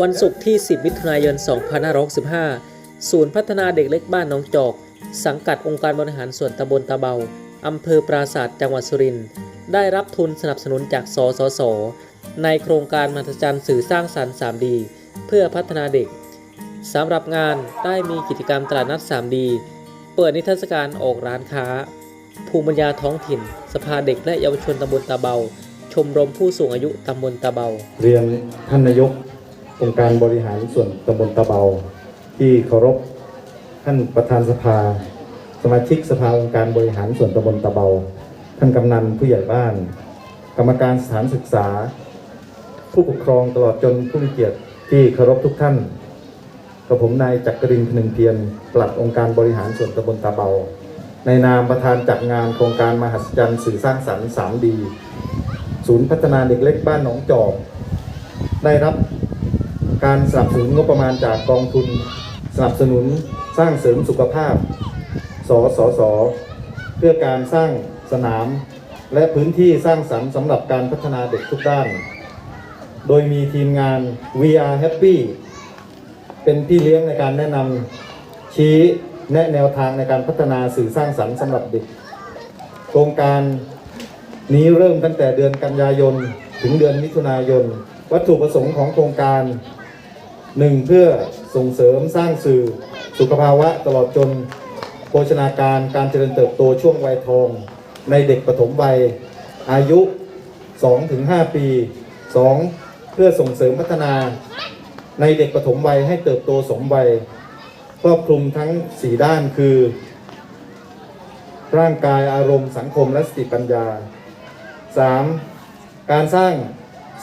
วันศุกร์ที่ 10 มิถุนายน 2565 ศูนย์พัฒนาเด็กเล็กบ้านหนองจอก สังกัดองค์การบริหารส่วนตำบลตะเบา อำเภอปราศาสตร์จังหวัดสุรินทร์ ได้รับทุนสนับสนุนจากสสส ในโครงการมหัศจรรย์สื่อสร้างสรรค์ 3D เพื่อพัฒนาเด็ก สำหรับงานได้มีกิจกรรมตลาดนัด 3D เปิดนิทรรศการออกร้านค้า ภูมิปัญญาท้องถิ่น สภาเด็กและเยาวชนตำบลตะเบาชมรมผู้สูงอายุตำบลตะเบา เรียนท่านนายก องค์การบริหารส่วนตำบลตะเบา ที่เคารพท่านประธานสภา สมาชิกสภาองค์การบริหารส่วนตำบลตะเบา ท่านกำนันผู้ใหญ่บ้าน กรรมการสถานศึกษา ผู้ปกครองตลอดจนผู้มีเกียรติที่เคารพทุกท่านกับผมนายจักรินพนึงเพียรปลัดองค์การบริหารส่วนตำบลตะเบา ในนามประธานจัดงานโครงการมหัศจรรย์สื่อสร้างสรรค์ 3D ศูนย์พัฒนาเด็กเล็กบ้านหนองจอกได้รับ การสนับสนุนงบประมาณจากกองทุน สนับสนุนสร้างเสริมสุขภาพ สสส เพื่อการสร้างสนาม และพื้นที่สร้างสรรค์สำหรับการพัฒนาเด็กทุกด้าน โดยมีทีมงาน VR Happy เป็นพี่เลี้ยงในการแนะนำชี้แนะแนวทางในการพัฒนาสื่อสร้างสรรค์สำหรับเด็ก โครงการนี้เริ่มตั้งแต่เดือนกันยายน ถึงเดือนมิถุนายน วัตถุประสงค์ของโครงการ 1. เพื่อส่งเสริมสร้างสื่อสุขภาวะตลอดจนโภชนาการการเจริญเติบโตช่วงวัยทอง ในเด็กปฐมวัยอายุ 2-5 ปี 2. เพื่อส่งเสริมพัฒนา ในเด็กปฐมวัยให้เติบโตสมวัยครอบคลุมทั้ง 4 ด้านคือ ร่างกายอารมณ์สังคมและสติปัญญา 3. การสร้าง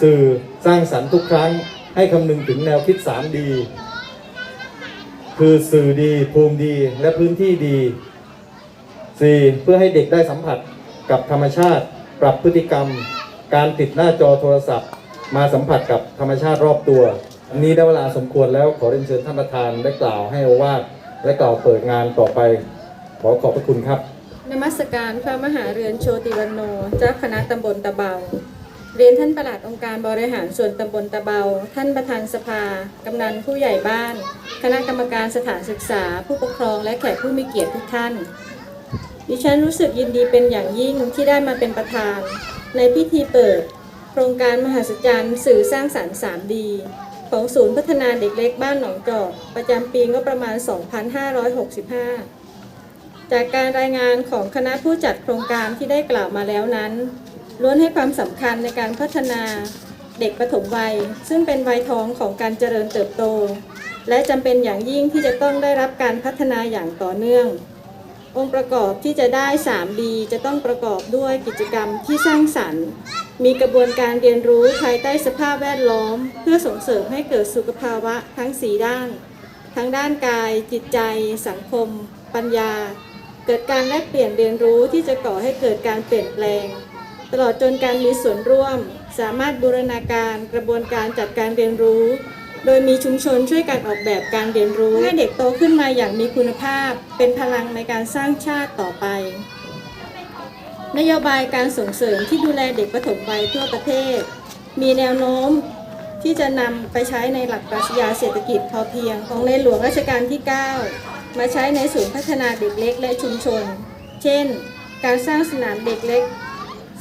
สื่อสร้างสรรค์ทุกครั้ง ให้คำนึงถึงแนวคิด 3D คือสื่อดี ภูมิดีและพื้นที่ดี 4. เพื่อให้เด็กได้สัมผัสกับธรรมชาติ ปรับพฤติกรรม การติดหน้าจอโทรศัพท์ มาสัมผัสกับธรรมชาติรอบตัว อันนี้ได้เวลาสมควรแล้วขอเรียนเชิญท่านประธานได้กล่าวให้โอวาทและกล่าวเปิดงานต่อไป ขอขอบพระคุณครับนมัสการพระมหาเรือนโชติวันโนเจ้าคณะตำบลตะเบา เรียนท่านประหลัดองค์การบริหารส่วนตำบลตะเบา ท่านประธานสภา กำนันผู้ใหญ่บ้าน คณะกรรมการสถานศึกษา ผู้ปกครองและแขกผู้มีเกียรติทุกท่าน ดิฉันรู้สึกยินดีเป็นอย่างยิ่งที่ได้มาเป็นประธาน ในพิธีเปิด โครงการมหัศจรรย์สื่อสร้างสรรค์ 3D ของศูนย์พัฒนาเด็กเล็กบ้านหนองจอกประจำปีงบประมาณ 2565 จากการรายงานของคณะผู้จัดโครงการที่ได้กล่าวมาแล้วนั้น ล้วนให้ความสำคัญในการพัฒนาเด็กปฐมวัย ซึ่งเป็นวัยท้องของการเจริญเติบโต และจำเป็นอย่างยิ่งที่จะต้องได้รับการพัฒนาอย่างต่อเนื่อง องค์ประกอบที่จะได้ 3D จะต้องประกอบด้วยกิจกรรมที่สร้างสรรค์ มีกระบวนการเรียนรู้ภายใต้สภาพแวดล้อม เพื่อส่งเสริมให้เกิดสุขภาวะทั้ง 4 ด้าน ทั้งด้านกาย จิตใจ สังคม ปัญญา เกิดการแลกเปลี่ยนเรียนรู้ที่จะก่อให้เกิดการเปลี่ยนแปลง ตลอดจนการมีส่วนร่วม สามารถบูรณาการกระบวนการจัดการเรียนรู้ โดยมีชุมชนช่วยกันออกแบบการเรียนรู้ให้เด็กโตขึ้นมาอย่างมีคุณภาพ เป็นพลังในการสร้างชาติต่อไป นโยบายการส่งเสริมที่ดูแลเด็กปฐมวัยทั่วประเทศ มีแนวโน้มที่จะนำไปใช้ในหลักปรัชญาเศรษฐกิจพอเพียง ของในหลวงรัชกาลที่ 9 มาใช้ในศูนย์พัฒนาเด็กเล็กและชุมชน เช่น การสร้างสนามเด็กเล็ก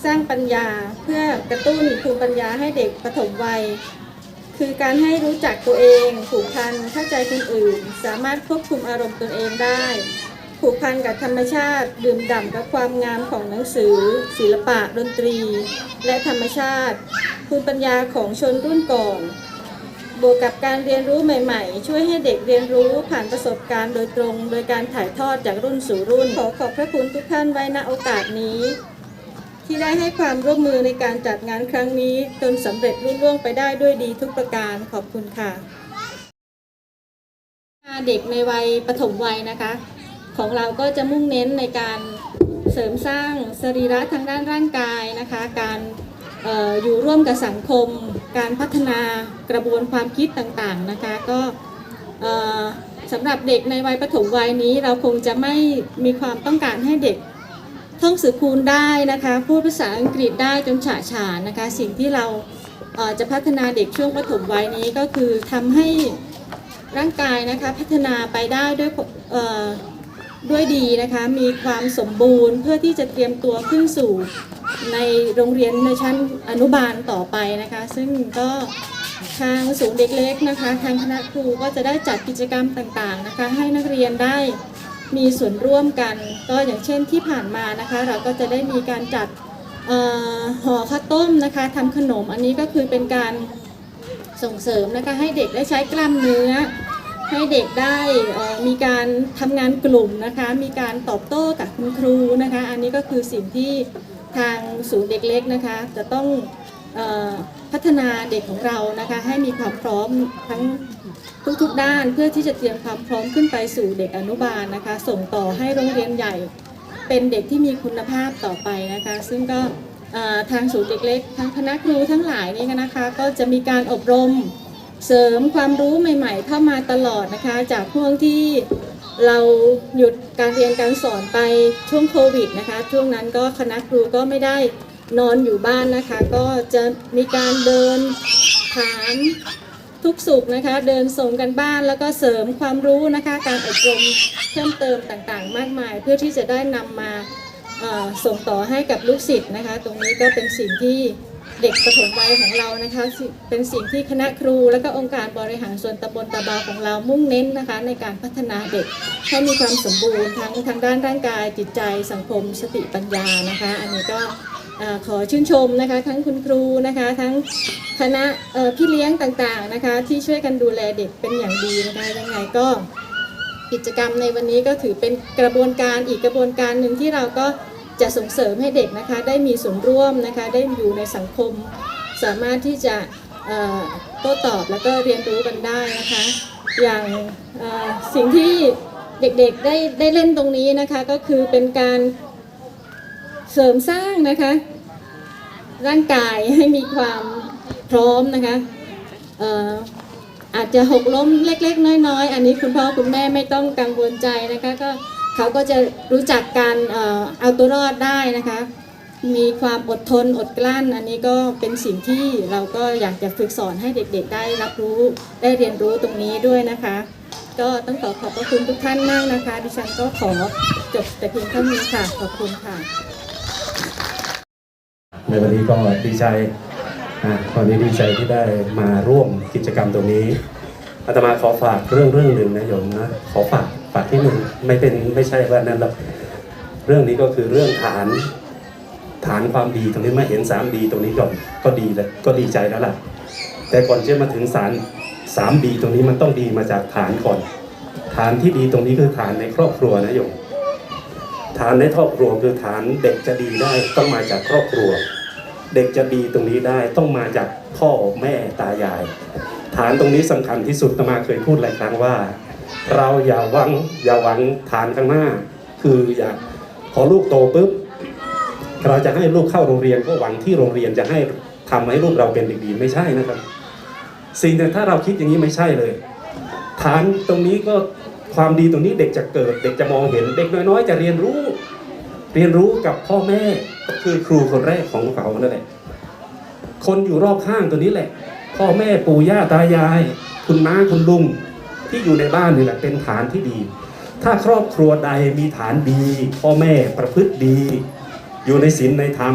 สร้างปัญญาเพื่อกระตุ้นภูมิปัญญาให้เด็กปฐมวัย คือการให้รู้จักตัวเองผูกพันเข้าใจคนอื่น สามารถควบคุมอารมณ์ตนเองได้ผูกพันกับธรรมชาติ ดื่มด่ำกับความงามของหนังสือ ศิลปะดนตรี และธรรมชาติภูมิปัญญาของชนรุ่นก่อน บวกกับการเรียนรู้ใหม่ ๆ ช่วยให้เด็กเรียนรู้ผ่านประสบการณ์โดยตรง โดยการถ่ายทอดจากรุ่นสู่รุ่น ขอขอบพระคุณทุกท่านไว้ณโอกาสนี้ ที่ได้ให้ความร่วมมือในการจัดงานครั้งนี้ จนสำเร็จรุ่ล่วงไปได้ด้วยดีทุกประการขอบคุณค่ะ เด็กในวัยปฐมวัยนะคะ ของเราก็จะมุ่งเน้นในการเสริมสร้างสรีระทางด้านร่างกายนะคะ การอออยู่ร่วมกับสังคม การพัฒนากระบวนความคิดต่างๆนะคะ ก็สำหรับเด็กในวัยปฐมวัยนี้เราคงจะไม่มีความต้องการให้เด็ก ท่องสือคูณได้นะคะพูดภาษาอังกฤษได้จนฉะฉานนะคะ สิ่งที่เราจะพัฒนาเด็กช่วงปฐมวัยนี้ก็คือทำให้ร่างกายนะคะพัฒนาไปได้ด้วยด้วยดีนะคะมีความสมบูรณ์เพื่อที่จะเตรียมตัวขึ้นสู่ในโรงเรียนในชั้นอนุบาลต่อไปนะคะ ซึ่งก็ทางศูนย์เด็กเล็กนะคะ ทางคณะครูก็จะได้จัดกิจกรรมต่างๆนะคะ ให้นักเรียนได้ มีส่วนร่วมกัน ก็อย่างเช่นที่ผ่านมานะคะ เราก็จะได้มีการจัดห่อข้าวต้มนะคะทำขนมอันนี้ก็คือเป็นการส่งเสริมนะคะให้เด็กได้ใช้กล้ามเนื้อ ให้เด็กได้มีการทำงานกลุ่มนะคะ มีการตอบโต้กับคุณครูนะคะ อันนี้ก็คือสิ่งที่ทางศูนย์เด็กเล็กนะคะ จะต้อง พัฒนาเด็กของเรานะคะให้มีความพร้อมทั้งทุกๆด้านเพื่อที่จะเตรียมความพร้อมขึ้นไปสู่เด็กอนุบาลนะคะ ส่งต่อให้โรงเรียนใหญ่เป็นเด็กที่มีคุณภาพต่อไปนะคะ ซึ่งก็ทางศูนย์เด็กเล็กทั้งคณะครูทั้งหลายนี่นะคะ ก็จะมีการอบรมเสริมความรู้ใหม่ ๆ เข้ามาตลอดนะคะ จากช่วงที่เราหยุดการเรียนการสอนไปช่วงโควิดนะคะ ช่วงนั้นก็คณะครูก็ไม่ได้ นอนอยู่บ้านนะคะ ก็จะมีการเดินถามทุกสุขนะคะ เดินส่งกันบ้านแล้วก็เสริมความรู้นะคะ การอบรมเพิ่มเติมต่างๆ มากมาย เพื่อที่จะได้นำมาส่งต่อให้กับลูกศิษย์นะคะ ตรงนี้ก็เป็นสิ่งที่เด็กประถมวัยของเรานะคะ เป็นสิ่งที่คณะครู และก็องค์การบริหารส่วนตำบลตาบาของเรามุ่งเน้นนะคะ ในการพัฒนาเด็กให้มีความสมบูรณ์ทั้งทางด้านร่างกายจิตใจสังคมสติปัญญานะคะ อันนี้ก็ ขอชื่นชมนะคะทั้งคุณครูนะคะทั้งคณะพี่เลี้ยงต่างๆนะคะที่ช่วยกันดูแลเด็กเป็นอย่างดีนะคะยังไงก็กิจกรรมในวันนี้ก็ถือเป็นกระบวนการอีกกระบวนการหนึ่งที่เราก็จะส่งเสริมให้เด็กนะคะได้มีส่วนร่วมนะคะได้อยู่ในสังคม สามารถที่จะโต้ตอบแล้วก็เรียนรู้กันได้นะคะ อย่างสิ่งที่เด็กๆได้ได้เล่นตรงนี้นะคะก็คือเป็นการ เสริมสร้างนะคะ ร่างกายให้มีความพร้อมนะคะเอ่ออาจจะหกล้มเล็ก ๆ น้อย ๆ อันนี้คุณพ่อคุณแม่ไม่ต้องกังวลใจนะคะก็เขาก็จะรู้จักการเอ่อเอาตัวรอดได้นะคะ มีความอดทนอดกลั้น อันนี้ก็เป็นสิ่งที่เราก็อยากจะฝึกสอนให้เด็กๆ ได้รับรู้ได้เรียนรู้ตรงนี้ด้วยนะคะ ก็ต้องขอขอบพระคุณทุกท่านมากนะคะ ดิฉันก็ขอจบแต่เพียงเท่านี้ค่ะขอบคุณค่ะ ในวันนี้ก็ดีใจนะวันนี้ดีใจที่ได้มาร่วมกิจกรรมตรงนี้อาตมาขอฝากเรื่องเรื่องหนึ่งนะโยมนะขอฝากฝากที่หนึ่งไม่เป็นไม่ใช่ว่านั้นหรอกเรื่องนี้ก็คือเรื่องฐานฐานความดีตรงนี้มาเห็นสามดีตรงนี้ก่อนก็ดีแล้วก็ดีใจแล้วล่ะ แต่ก่อนจะมาถึงสารสามดีตรงนี้มันต้องดีมาจากฐานก่อน ฐานที่ดีตรงนี้คือฐานในครอบครัวนะโยมฐานในครอบครัวคือฐานเด็กจะดีได้ต้องมาจากครอบครัว เด็กจะดีตรงนี้ได้ต้องมาจากพ่อแม่ตายาย ฐานตรงนี้สำคัญที่สุดตมาเคยพูดหลายครั้งว่า เราอย่าหวังอย่าหวังฐานข้างหน้า คืออย่าพอลูกโตปุ๊บเราจะให้ลูกเข้าโรงเรียนก็หวังที่โรงเรียนจะให้ทำให้ลูกเราเป็นเด็กดีไม่ใช่นะครับ สิ่งแต่ถ้าเราคิดอย่างนี้ไม่ใช่เลย ฐานตรงนี้ก็ความดีตรงนี้เด็กจะเกิด เด็กจะมองเห็นเด็กน้อยๆ จะเรียนรู้ เรียนรู้กับพ่อแม่ก็คือครูคนแรกของเขานั่นแหละคนอยู่รอบข้างตัวนี้แหละ พ่อแม่ปู่ย่าตายาย คุณน้าคุณลุงที่อยู่ในบ้านนี่แหละเป็นฐานที่ดี ถ้าครอบครัวใดมีฐานดี พ่อแม่ประพฤติดี อยู่ในศีลในธรรม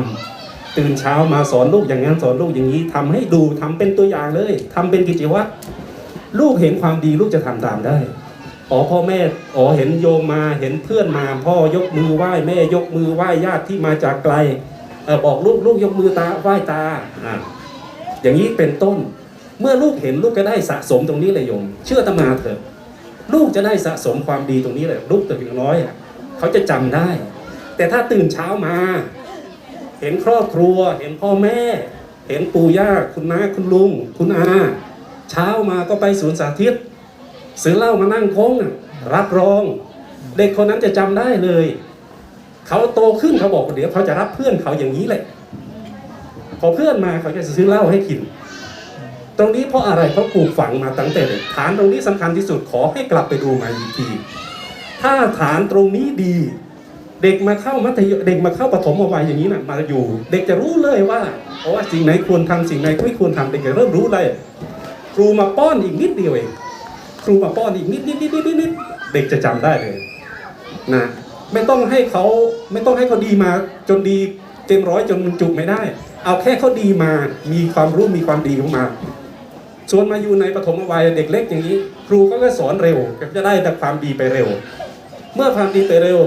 ตื่นเช้ามาสอนลูกอย่างนั้นสอนลูกอย่างนี้ทำให้ดูทำเป็นตัวอย่างเลยทำเป็นกิจวัตรลูกเห็นความดีลูกจะทำตามได้ อ๋อพ่อแม่อ๋อเห็นโยมมาเห็นเพื่อนมา พ่อยกมือไหว้แม่ยกมือไหว้ญาติที่มาจากไกลเออบอกลูกลูกยกมือตาไหว้ตาอ่าอย่างนี้เป็นต้น เมื่อลูกเห็นลูกก็ได้สะสมตรงนี้เลยโยม เชื่อตมาเถอะ ลูกจะได้สะสมความดีตรงนี้เลยลูกตัวอย่างน้อยเขาจะจำได้ แต่ถ้าตื่นเช้ามา เห็นครอบครัว เห็นพ่อแม่ เห็นปู่ย่าคุณน้าคุณลุง คุณอา เช้ามาก็ไปสวนสาธิต ซื้อเหล้ามานั่งโค้งรับรอง เด็กคนนั้นจะจำได้เลย เขาโตขึ้นเขาบอกเดี๋ยวเขาจะรับเพื่อนเขาอย่างนี้แหละพอเพื่อนมาเขาจะซื้อเหล้าให้กิน ตรงนี้เพราะอะไรเพราะปลูกฝังมาตั้งแต่เด็กฐานตรงนี้สำคัญที่สุดขอให้กลับไปดูมาอีกทีถ้าฐานตรงนี้ดี เด็กมาเข้ามัธยมเด็กมาเข้าปฐมวัยอย่างนี้นะมาอยู่ เด็กจะรู้เลยว่าเพราะว่าสิ่งไหนควรทำสิ่งไหนไม่ควรทำเด็กจะเริ่มรู้เลยครูมาป้อนอีกนิดเดียวเอง รูมาป้อนอีกนิดนิดนิดนิดนิดนิดเด็กจะจำได้เลยนะไม่ต้องให้เขาไม่ต้องให้เขาดีมาจนดีเต็มร้อยจนมันจุไม่ได้ เอาแค่เขาดีมามีความรู้มีความดีเข้ามาส่วนมาอยู่ในปฐมวัยเด็กเล็กอย่างนี้ ครูก็จะสอนเร็วก็จะได้แต่ความดีไปเร็ว เมื่อความดีไปเร็ว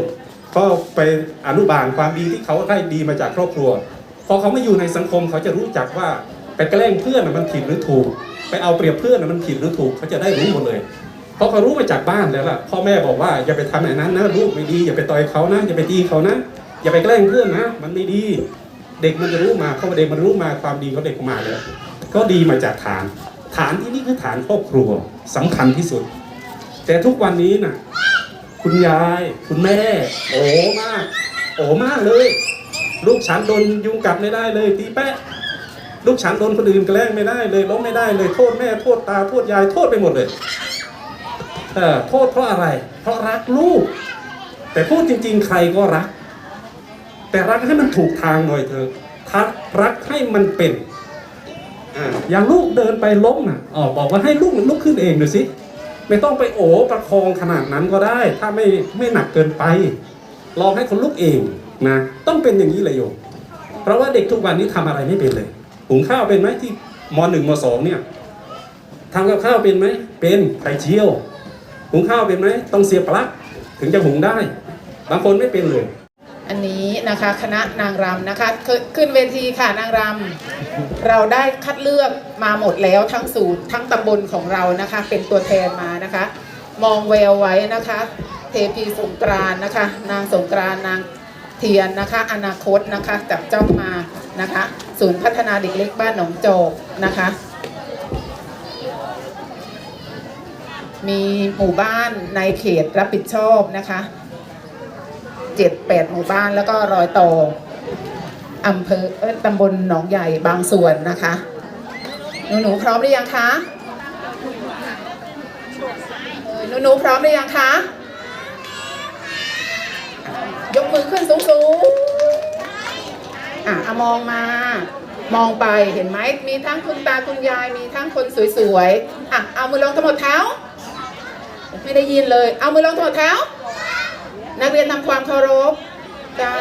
ก็ไปอนุบาลความดีที่เขาได้ดีมาจากครอบครัว พอเขาไม่อยู่ในสังคมเขาจะรู้จักว่าไปแกล้งเพื่อนน่ะมันผิดหรือถูก ไปเอาเปรียบเพื่อนนะมันผิดหรือถูกเขาจะได้รู้หมดเลยเพราะเขารู้มาจากบ้านแล้วล่ะพ่อแม่บอกว่าอย่าไปทำอย่างนั้นนะลูกไม่ดีอย่าไปต่อยเขานะอย่าไปตีเขานะอย่าไปแกล้งเพื่อนนะ มันไม่ดี เด็กมันจะรู้มาเพราะเด็กมันรู้มาความดีเขาเด็กมาแล้วก็ดีมาจากฐาน ฐานที่นี่คือฐานครอบครัวสำคัญที่สุด แต่ทุกวันนี้น่ะ คุณยาย คุณแม่ โอ้มาก โอ้มากเลย ลูกฉันโดนยุงกัดไม่ได้เลย ตีแปะ ลูกฉันโดนคนอื่นแกล้งไม่ได้เลยล้มไม่ได้เลยโทษแม่โทษตาโทษยายโทษไปหมดเลยเออโทษเพราะอะไร เพราะรักลูก แต่พูดจริง ๆ ใครก็รัก แต่รักให้มันถูกทางหน่อยเถอะทักรักให้มันเป็นออย่างลูกเดินไปล้มน่ะอ๋อบอกว่าให้ลูกลุกขึ้นเองดูสิไม่ต้องไปโอบประคองขนาดนั้นก็ได้ ถ้าไม่ไม่หนักเกินไปลองให้คนลุกเองนะต้องเป็นอย่างนี้เลยโยมเพราะว่าเด็กทุกวันนี้ทำอะไรไม่เป็นเลย หุงข้าวเป็นไหมที่มหนึ่งมสองเนี่ยทำกับข้าวเป็นไหมเป็นไข่เจียว หุงข้าวเป็นไหมต้องเสียบปลั๊กถึงจะหุงได้ บางคนไม่เป็นเลย อันนี้นะคะคณะนางรำนะคะขึ้นเวทีค่ะนางรำเราได้คัดเลือกมาหมดแล้วทั้งสูตรทั้งตำบลของเรานะคะ เป็นตัวแทนมานะคะ มองแววไว้นะคะ เทพีสงกรานนะคะ นางสงกรานนางเทียนนะคะ อนาคตนะคะจับจ้องมา นะคะศูนย์พัฒนาเด็กเล็กบ้านหนองโจกนะคะ มีหมู่บ้านในเขตรับผิดชอบนะคะเจ็ดแปดหมู่บ้านแล้วก็รอยต่ออำเภอตำบลหนองใหญ่บางส่วนนะคะหนูหนูๆพร้อมหรือยังคะหนูหนูๆพร้อมหรือยังคะ ยกมือขึ้นสูงสูง อะเอามองมา มองไปเห็นไหมมีทั้งคุณตาคุณยายมีทั้งคนสวยๆอะเอามือลงทั้งหมดเท้า ไม่ได้ยินเลย เอามือลงทั้งหมดเท้า นักเรียนทำความเคารพเจ้า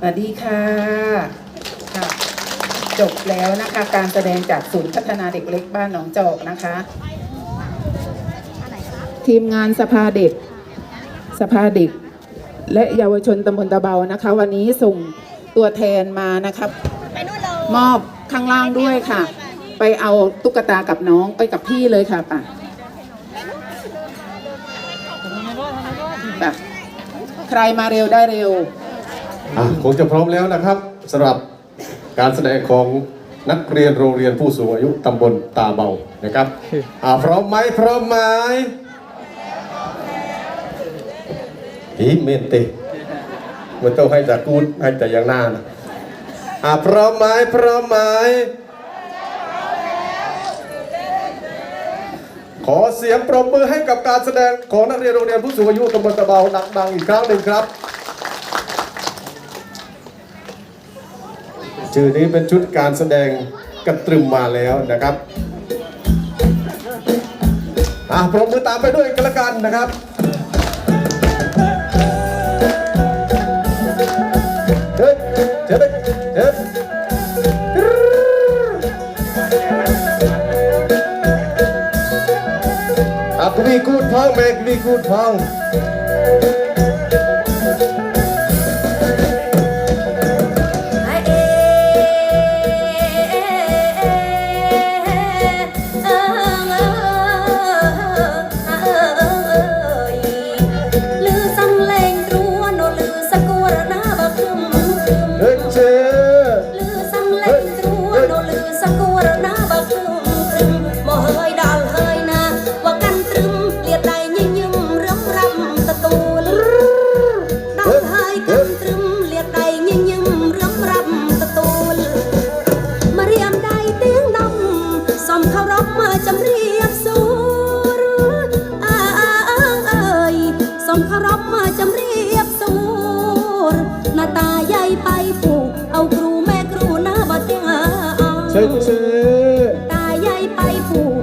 สวัสดีค่ะค่ะ จบแล้วนะคะการแสดงจากศูนย์พัฒนาเด็กเล็กบ้านหนองจอกนะคะ ทีมงานสภาเด็ก สภาเด็ก และเยาวชนตำบลตะเบานะคะ วันนี้ส่งตัวแทนมานะครับ มอบข้างล่างด้วยค่ะ ไปเอาตุ๊กตากับน้องไปกับพี่เลยค่ะป่ะป่ะใครมาเร็วได้เร็ว อะคงจะพร้อมแล้วนะครับสำหรับการแสดงของนักเรียนโรงเรียนผู้สูงอายุตำบลตาเบานะครับอ่าพร้อมไหมพร้อมไหมฮีเมนเตมันต้องให้จากกูดให้แต่อย่างหน้านะอ่าพร้อมไหมพร้อมไหมขอเสียงปรบมือให้กับการแสดงของนักเรียนโรงเรียนผู้สูงอายุตำบลตะเบาดังๆอีกครั้งหนึ่งครับ ชื่อนี้เป็นชุดการแสดงกระตรึมมาแล้วนะครับอะปรบมือตามไปด้วยกันละกันนะครับเฮ้ยเฮ้ยเฮ้ยอะกวีกูดท้องแมกวีกูดท้อง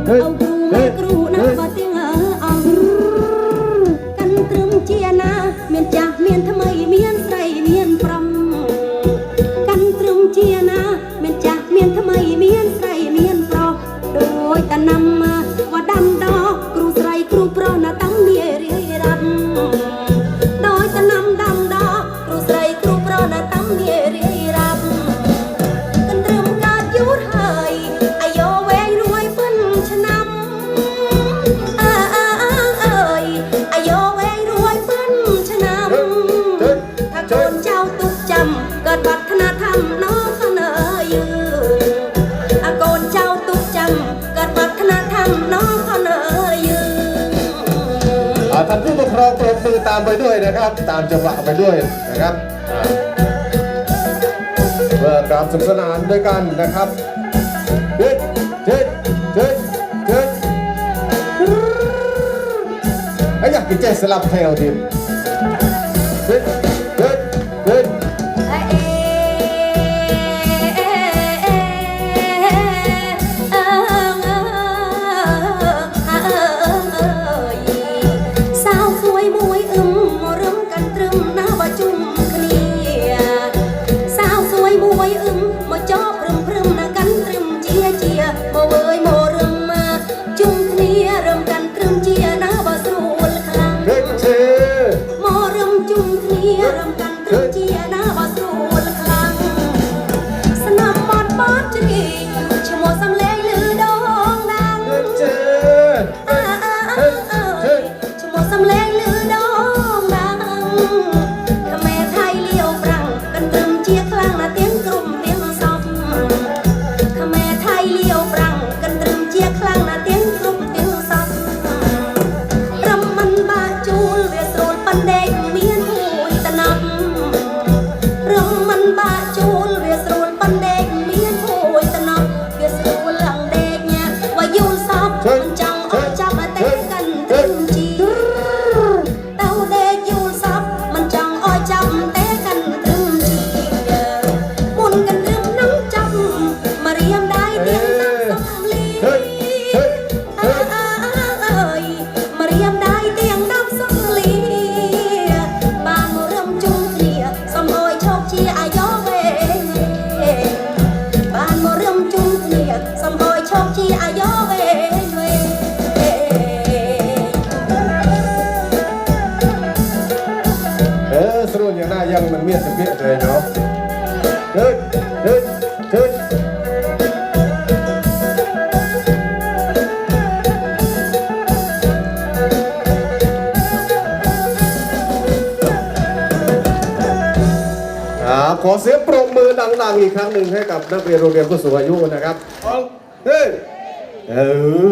ใหามไปด้วยนะครับ ตามจังหวะไปด้วยนะครับเพื่อการสนุกสนานด้วยกันนะครับเด็ดเด็ดเด็ดเด็ดไอ้อยากกินเจสลับเทลที เสียงปรบมือดังๆอีกครั้งหนึ่งให้กับนักเรียนโรงเรียนผู้สูงอายุนะครับเอาเฮ้ยเออ